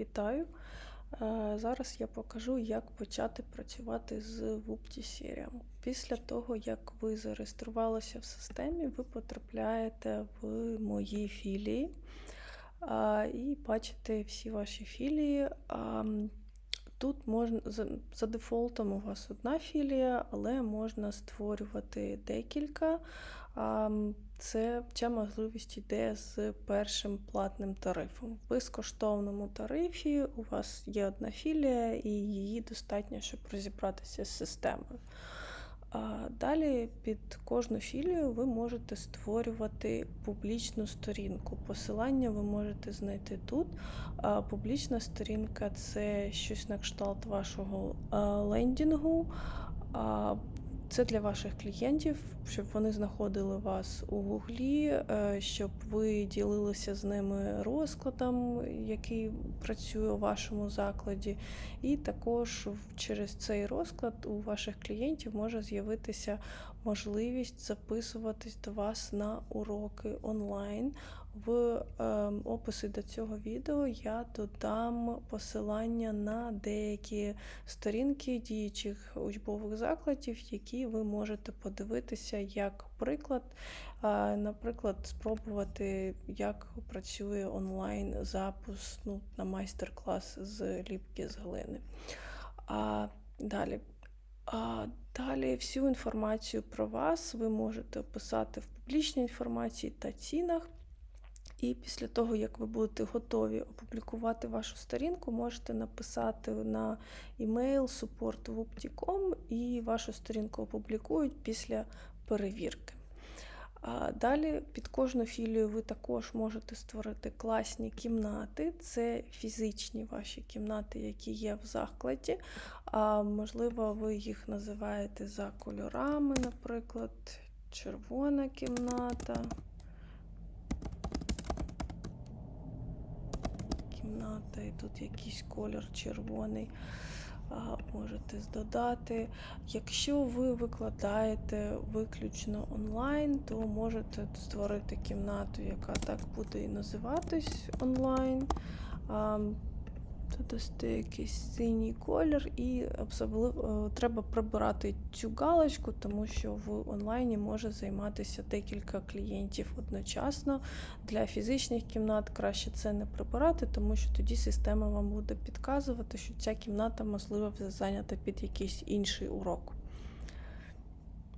Вітаю! Е, Зараз я покажу, як почати працювати з Serial. Після того, як ви зареєструвалися в системі, ви потрапляєте в мої філії і бачите всі ваші філії. Тут можна за дефолтом у вас одна філія, але можна створювати декілька. А, Це ця можливість йде з першим платним тарифом. В безкоштовному тарифі у вас є одна філія, і її достатньо, щоб розібратися з системою. А Далі під кожну філію ви можете створювати публічну сторінку. Посилання ви можете знайти тут. А Публічна сторінка це щось на кшталт вашого а, лендінгу. Це для ваших клієнтів, щоб вони знаходили вас у Гуглі, е, щоб ви ділилися з ними розкладом, який працює у вашому закладі. І також через цей розклад у ваших клієнтів може з'явитися можливість записуватись до вас на уроки онлайн. В ем, описі до цього відео я додам посилання на деякі сторінки діючих учбових закладів, які ви можете подивитися як приклад, наприклад, спробувати, як працює онлайн запуск ну, на майстер-клас з ліпки з глини. А далі. А далі всю інформацію про вас ви можете описати в публічній інформації та цінах. І після того, як ви будете готові опублікувати вашу сторінку, можете написати на email і вашу сторінку опублікують після перевірки. Далі під кожну філію ви також можете створити класні кімнати. Це фізичні ваші кімнати, які є в закладі. А можливо, ви їх називаєте за кольорами, наприклад, червона кімната. Кімната, і тут якийсь колір червоний. Можете додати. Якщо ви викладаєте виключно онлайн, то можете створити кімнату, яка так буде і називатись онлайн. А, дасте якийсь синій колір, і особливо е, треба прибирати цю галочку, тому що в онлайні може займатися декілька клієнтів одночасно. Для фізичних кімнат краще це не прибирати, тому що тоді система вам буде підказувати, що ця кімната можливо вже зайнята під якийсь інший урок.